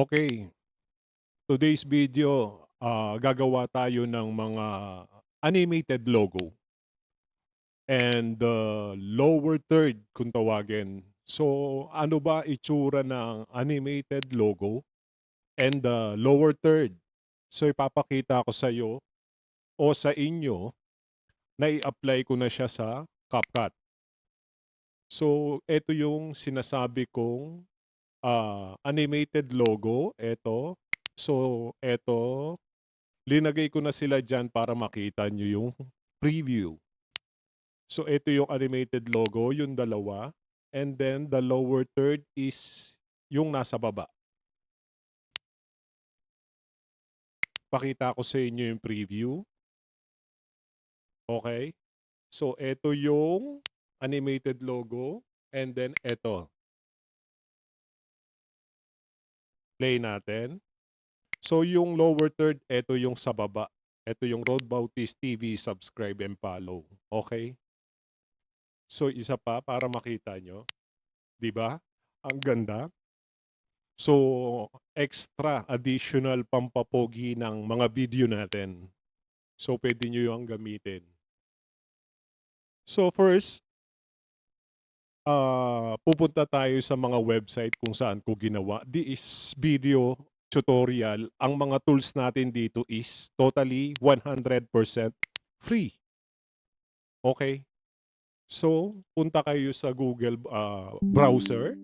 Okay. Today's video, ah, gagawa tayo ng mga animated logo. And the lower third kung tawagin. So, ano ba itsura ng animated logo and the lower third? So, ipapakita ko sa iyo o sa inyo na i-apply ko na siya sa CapCut. So, ito yung sinasabi kong ah, animated logo, eto. So, eto, linagay ko na sila diyan para makita nyo yung preview. So, ito yung animated logo, yung dalawa. And then, the lower third is yung nasa baba. Pakita ko sa inyo yung preview. Okay? So, eto yung animated logo. And then, eto. Play natin. So, yung lower third, eto yung sa baba. Ito yung Road Bautist TV, subscribe and follow. Okay? So, isa pa para makita nyo. ba? Ang ganda. So, extra, additional pampapogi ng mga video natin. So, pwede nyo yung gamitin. So, first, ah, pupunta tayo sa mga website kung saan ko ginawa. This video tutorial, ang mga tools natin dito is totally 100% free. Okay? So, punta kayo sa Google ah, browser.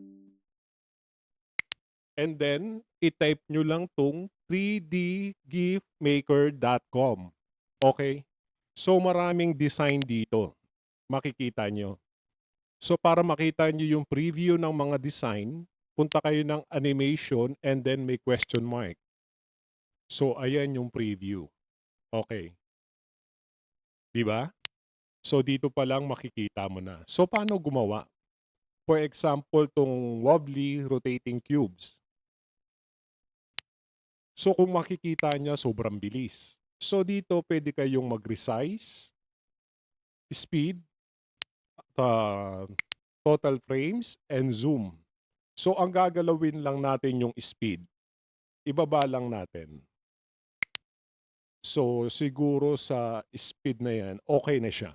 And then, i-type nyo lang tong 3dgiftmaker.com. Okay? So, maraming design dito. Makikita nyo. So, para makita nyo yung preview ng mga design, punta kayo ng animation and then may question mark. So, ayan yung preview. Okay. Di ba? So, dito pa lang makikita mo na. So, paano gumawa? For example, tong wobbly rotating cubes. So, kung makikita niya, sobrang bilis. So, dito pwede kayong mag-resize, speed, uh, total frames, and zoom. So, ang gagalawin lang natin yung speed. Ibaba lang natin. So, siguro sa speed na yan, okay na siya.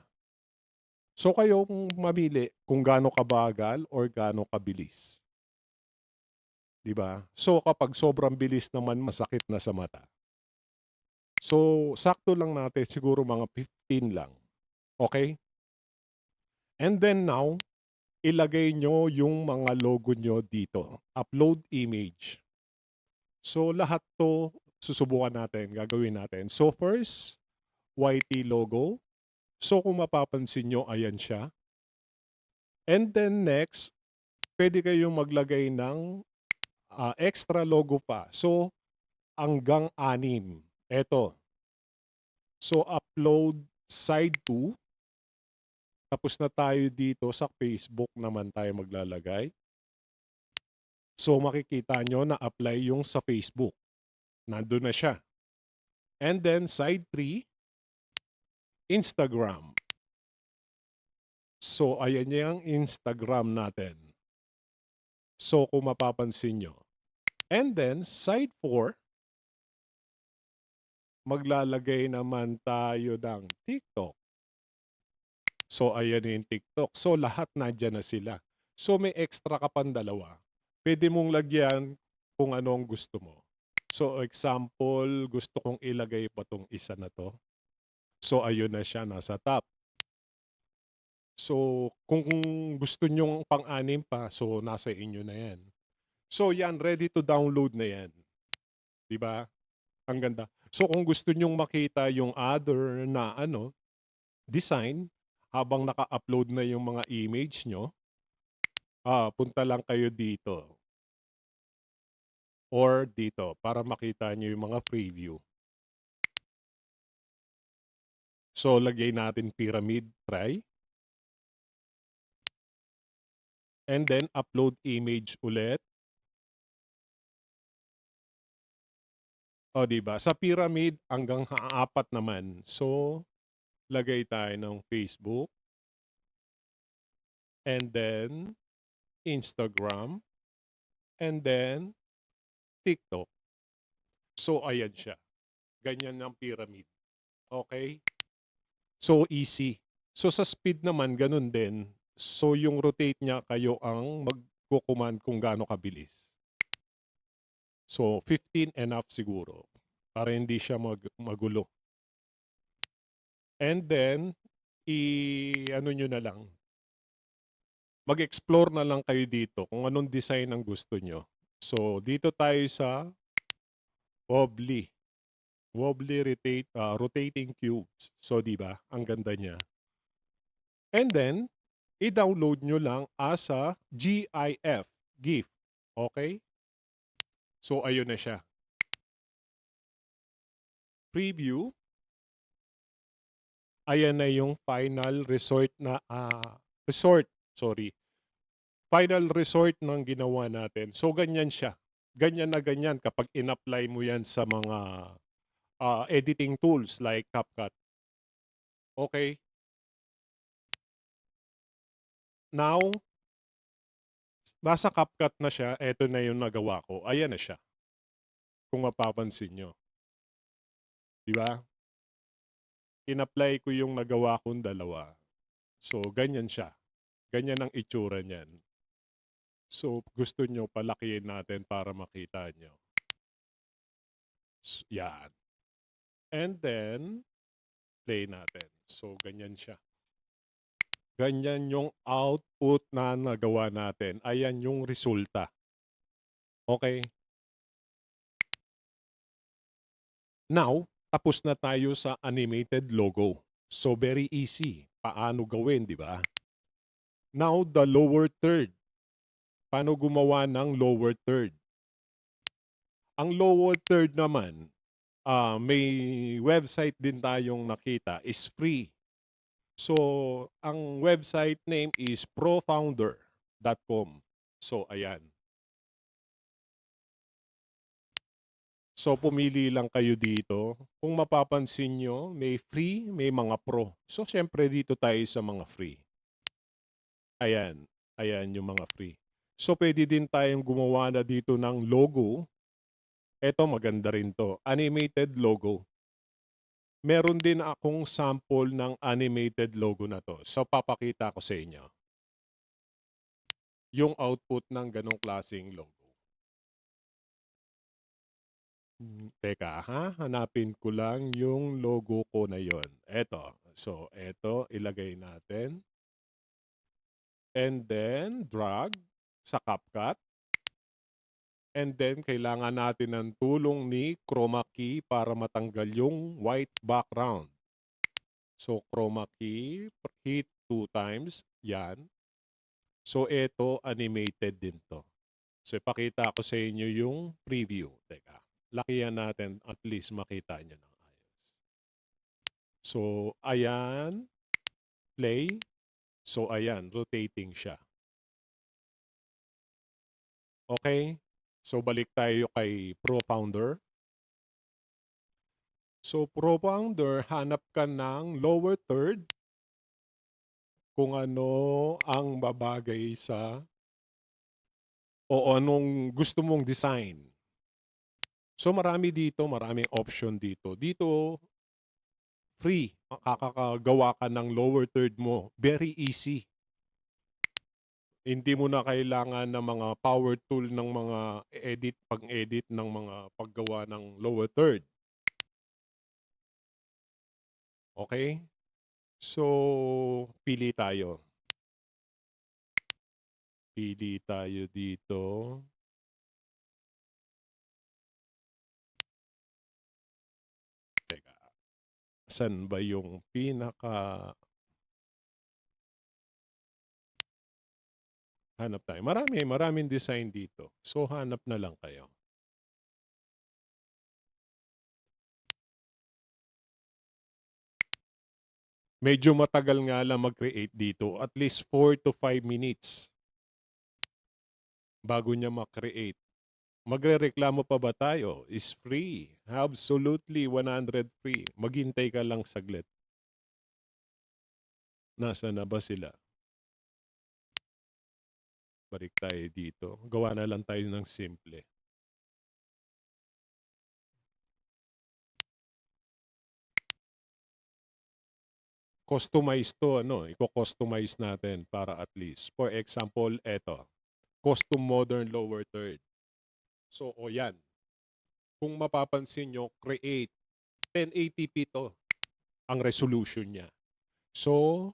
So, kayong mamili kung gaano kabagal or gaano kabilis. 'Di ba? So, kapag sobrang bilis naman, masakit na sa mata. So, sakto lang natin, siguro mga 15 lang. Okay? And then now, ilagay nyo yung mga logo nyo dito. Upload image. So, lahat to susubukan natin, gagawin natin. So, first, YT logo. So, kung mapapansin nyo, ayan siya. And then next, pwede kayong maglagay ng ah, extra logo pa. So, hanggang anim. Eto. So, upload side 2. Tapos na tayo dito sa Facebook naman tayo maglalagay. So, makikita nyo na apply yung sa Facebook. Nandun na siya. And then, side 3, Instagram. So, ayan yung Instagram natin. So, kung mapapansin nyo. And then, side 4, maglalagay naman tayo ng TikTok. So, ayan yung TikTok. So, lahat nandyan na sila. So, may extra ka pang dalawa. Pwede mong lagyan kung anong gusto mo. So, example, gusto kong ilagay pa tong isa na to. So, ayun na siya, nasa top. So, kung gusto nyong pang-anim pa, so nasa inyo na yan. So, yan, ready to download na yan. ba? Ang ganda. So, kung gusto nyong makita yung other na ano, design, habang naka-upload na yung mga image nyo, ah, punta lang kayo dito. Or dito, para makita nyo yung mga preview. So, lagay natin pyramid, try. And then, upload image ulit. O, di ba? Sa pyramid, hanggang ha- apat naman. So, lagay tayo ng Facebook. And then, Instagram. And then, TikTok. So, ayan siya. Ganyan ang pyramid. Okay? So, easy. So, sa speed naman, ganun din. So, yung rotate niya, kayo ang magko-command kung gaano kabilis. So, 15 enough siguro para hindi siya mag magulo. And then, i-ano nyo na lang. Mag-explore na lang kayo dito kung anong design ang gusto nyo. So, dito tayo sa wobbly. Wobbly rotate, ah, rotating cubes. So, di ba? Ang ganda niya. And then, i-download nyo lang as a GIF, GIF. Okay? So, ayun na siya. Preview. Ayan na yung final resort na, ah, resort, sorry. Final resort ng ginawa natin. So, ganyan siya. Ganyan na ganyan kapag in-apply mo yan sa mga ah, editing tools like CapCut. Okay? Now, nasa CapCut na siya. Eto na yung nagawa ko. Ayan na siya. Kung mapapansin nyo. Di ba? In-apply ko yung nagawa kong dalawa. So, ganyan siya. Ganyan ang itsura niyan. So, gusto nyo palakihin natin para makita nyo. S- Yan. And then, play natin. So, ganyan siya. Ganyan yung output na nagawa natin. Ayan yung resulta. Okay? Now, tapos na tayo sa animated logo. So, very easy. Paano gawin, di ba? Now, the lower third. Paano gumawa ng lower third? Ang lower third naman, ah, may website din tayong nakita, is free. So, ang website name is profounder.com. So, ayan. So, pumili lang kayo dito. Kung mapapansin nyo, may free, may mga pro. So, syempre dito tayo sa mga free. Ayan. Ayan yung mga free. So, pwede din tayong gumawa na dito ng logo. Ito, maganda rin to. Animated logo. Meron din akong sample ng animated logo na to. So, papakita ko sa inyo. Yung output ng ganong klaseng logo. Teka ha, hanapin ko lang yung logo ko na yon. Eto. So, eto, ilagay natin. And then, drag sa CapCut. And then, kailangan natin ng tulong ni chroma key para matanggal yung white background. So, chroma key, hit two times. Yan. So, ito, animated din to. So, ipakita ko sa inyo yung preview. Teka, lakihan natin at least makita nyo ng ayos. So, ayan. Play. So, ayan, rotating siya. Okay? So, balik tayo kay ProFounder. So, ProFounder, hanap ka ng lower third kung ano ang babagay sa o anong gusto mong design. So, marami dito, maraming option dito. Dito, free. Makakagawa ka ng lower third mo. Very easy. Hindi mo na kailangan ng mga power tool ng mga edit, pag-edit ng mga paggawa ng lower third. Okay? So, pili tayo. Pili tayo dito. Saan ba yung pinaka Hanap tayo. Marami, maraming design dito. So, hanap na lang kayo. Medyo matagal nga lang mag-create dito. At least 4 to 5 minutes bago niya ma-create. Magrereklamo pa ba tayo? Is free. Absolutely 100 free. Maghintay ka lang saglit. Nasa na ba sila? Balik tayo dito. Gawa na lang tayo ng simple. Customize to, ano, i-customize natin para at least. For example, eto. Custom modern lower third. So, o yan. Kung mapapansin niyo, create 1080p 'to, ang resolution niya. So,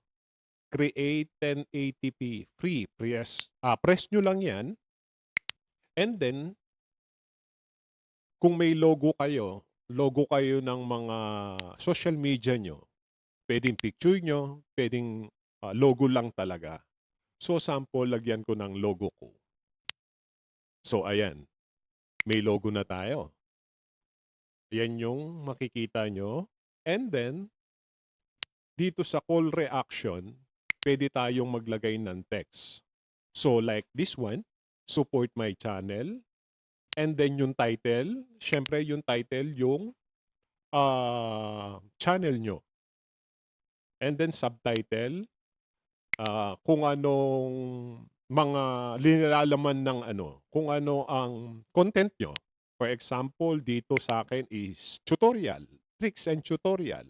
create 1080p, free, press ah, press niyo lang yan. And then kung may logo kayo, logo kayo ng mga social media niyo, puwedeng picture niyo, puwedeng, ah, logo lang talaga. So, sample lagyan ko ng logo ko. So, ayan, may logo na tayo. Yan yung makikita niyo and then dito sa call reaction, puwede tayong maglagay ng text. So, like this one, support my channel, and then yung title, siyempre yung title yung, ah, channel niyo. And then subtitle, ah, kung anong mga nilalaman ng ano, kung ano ang content niyo. For example, dito sa'kin is tutorial, tricks and tutorial.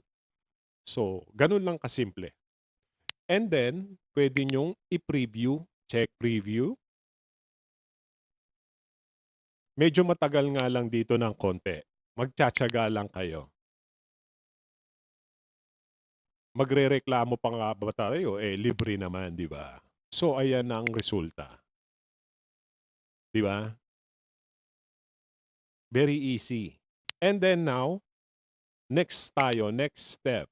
So, gano'n lang kasimple. And then puwede niyong i-preview, check preview. Medyo matagal nga lang dito ng konti, magtiyatiyaga lang kayo. Magrereklamo pa nga ba tayo, eh, libre naman, 'di ba? So, ayan ang resulta. 'Di ba? Very easy. And then now, next tayo, next step.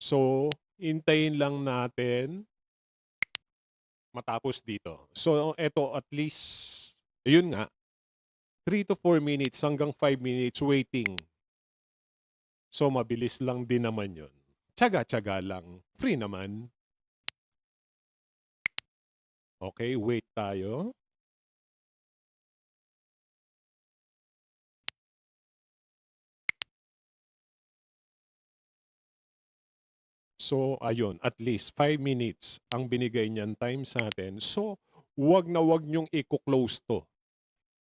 So, hintayin lang natin matapos dito. So, eto at least, ayun nga, 3 to 4 minutes hanggang 5 minutes waiting. So, mabilis lang din naman 'yun. Tiyaga-tiyaga lang, free naman. Okey, wait tayo. So, ayun, at least 5 minutes ang binigay niyang time sa'tin. So, 'wag na 'wag niyong iko-close 'to,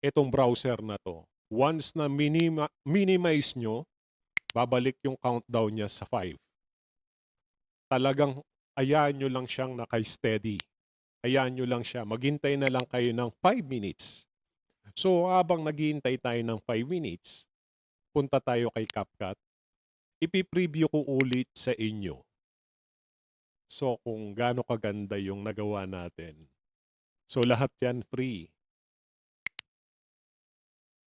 itong browser na 'to. Once na minima minimize niyo, babalik yung countdown niya sa 5. Talagang hayaan niyo lang siyang naka-steady. Hayaan niyo lang siya, maghintay na lang kayo ng 5 minutes. So, habang naghihintay tayo ng 5 minutes, punta tayo kay CapCut. Ipi-preview ko ulit sa inyo. So, kung gaano kaganda yung nagawa natin. So, lahat 'yan free.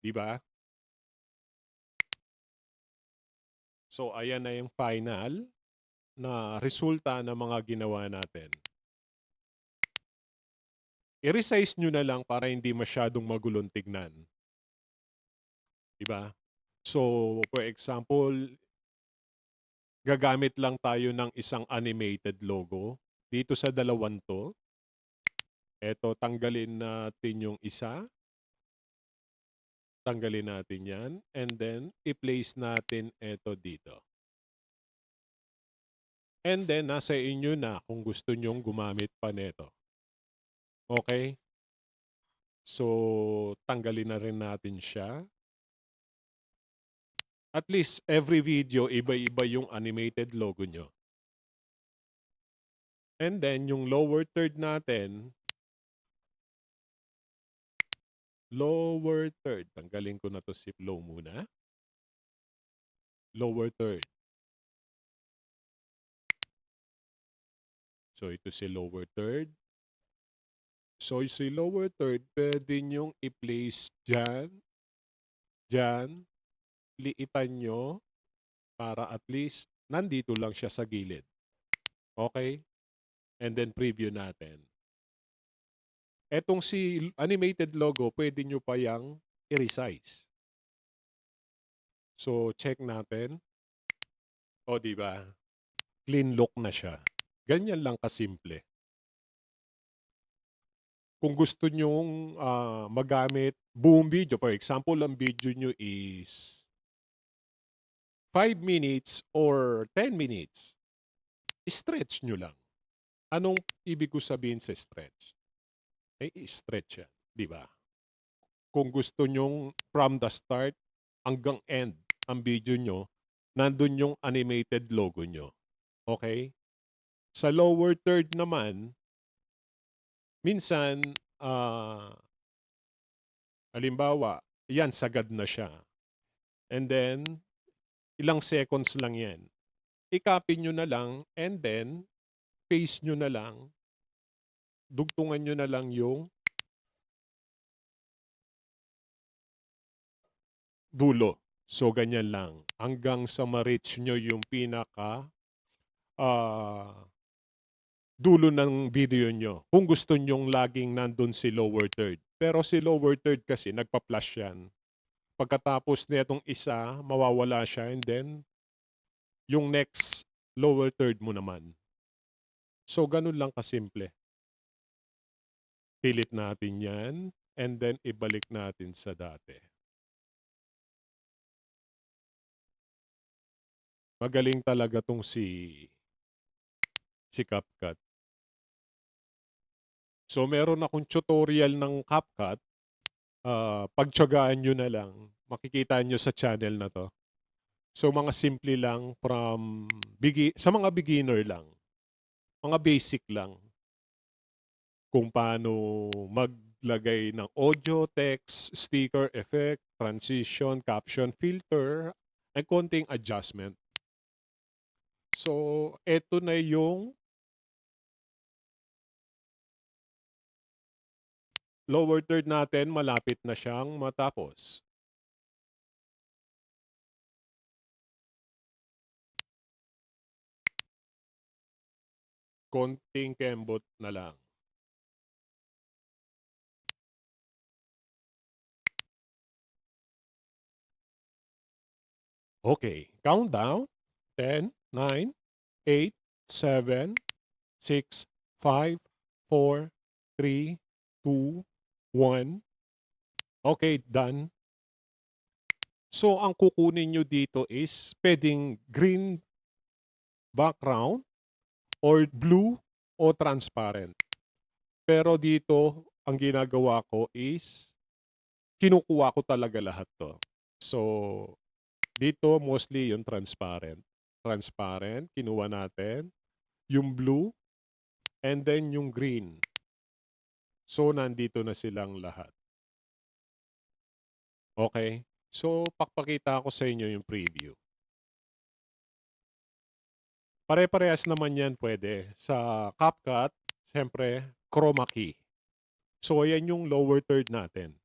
'Di ba? So, ayan na yung final na resulta ng mga ginawa natin. I-resize niyo na lang para hindi masyadong magulong tignan. 'Di ba? So, for example gagamit lang tayo ng isang animated logo dito sa dalawang 'to. Eto, tanggalin natin yung isa. Tanggalin natin 'yan and then i-place natin eto dito. And then nasa inyo na kung gusto niyong gumamit pa nito. Okey? So, tanggalin na rin natin siya. At least every video iba-iba yung animated logo niyo. And then yung lower third natin lower third, tanggalin ko na 'to si low muna. Lower third. So, ito si lower third. So, si lower third puwede niyong i-place diyan, diyan, liitan niyo para at least nandito lang siya sa gilid. Okey? And then preview natin. Etong si animated logo puwede niyo pa 'yang i-resize. So, check natin. Oh, 'di ba? Clean look na siya. Ganyan lang kasimple. Kung gusto niyong, ah, magamit buong video, for example, ang video niyo is 5 minutes or 10 minutes, i-stretch niyo lang. Anong ibig ko sabihin sa stretch? Eh, i-stretch yan, 'di ba? Kung gusto niyong from the start hanggang end, ang video nyo, nandun yung animated logo nyo. Okay? Sa lower third naman, minsan, ah, halimbawa, yan, sagad na siya. And then, ilang seconds lang yan. I-copy nyo na lang and then, paste nyo na lang. Dugtungan nyo na lang yung dulo. So, ganyan lang. Hanggang sa ma-reach nyo yung pinaka ah, dulo ng video nyo. Kung gusto nyong laging nandun si lower third. Pero si lower third kasi nagpa-flash yan. Pagkatapos nitong isa, mawawala siya and then yung next lower third mo naman. So, ganun lang kasimple. Pilit natin yan and then ibalik natin sa dati. Magaling talaga tong si si CapCut. So meron akong tutorial ng CapCut. Ah, pagtiyagaan nyo na lang. Makikita nyo sa channel na to. So mga simple lang from bigi sa mga beginner lang. Mga basic lang. Kung paano maglagay ng audio, text, sticker, effect, transition, caption, filter, and konting adjustment. So, eto na yung lower third natin, malapit na siyang matapos. Konting kembot na lang. Okay, countdown. 10, 9, 8, 7, 6, 5, 4, 3, 2, 1. Okay, done. So, ang kukunin nyo dito is pwedeng green background or blue o transparent. Pero dito, ang ginagawa ko is kinukuha ko talaga lahat to. So, dito mostly yung transparent. Transparent, kinuha natin. Yung blue, and then yung green. So, nandito na silang lahat. Okay? So, pakpakita ko sa inyo yung preview. Pare-parehas naman yan pwede. Sa CapCut, siyempre, chroma key. So, ayan yung lower third natin.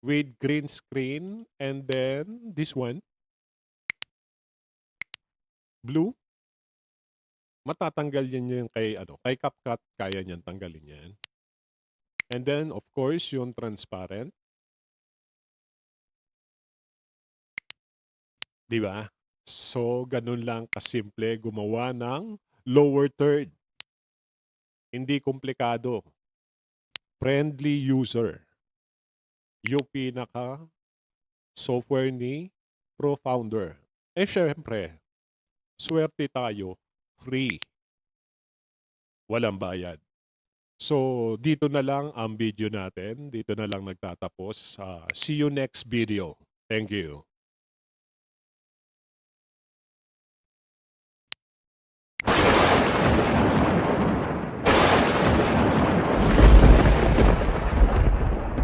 With green screen, and then this one, blue. Matatanggal yan yung kay, ano, kay CapCut, kaya niyan tanggalin yan. And then, of course, yung transparent. Di ba? So, ganun lang kasimple gumawa ng lower third. Hindi komplikado. Friendly user. Yung pinaka software ni Pro Founder. Eh, syempre, swerte tayo. Free. Walang bayad. So, dito na lang ang video natin. Dito na lang nagtatapos. Ah, see you next video. Thank you.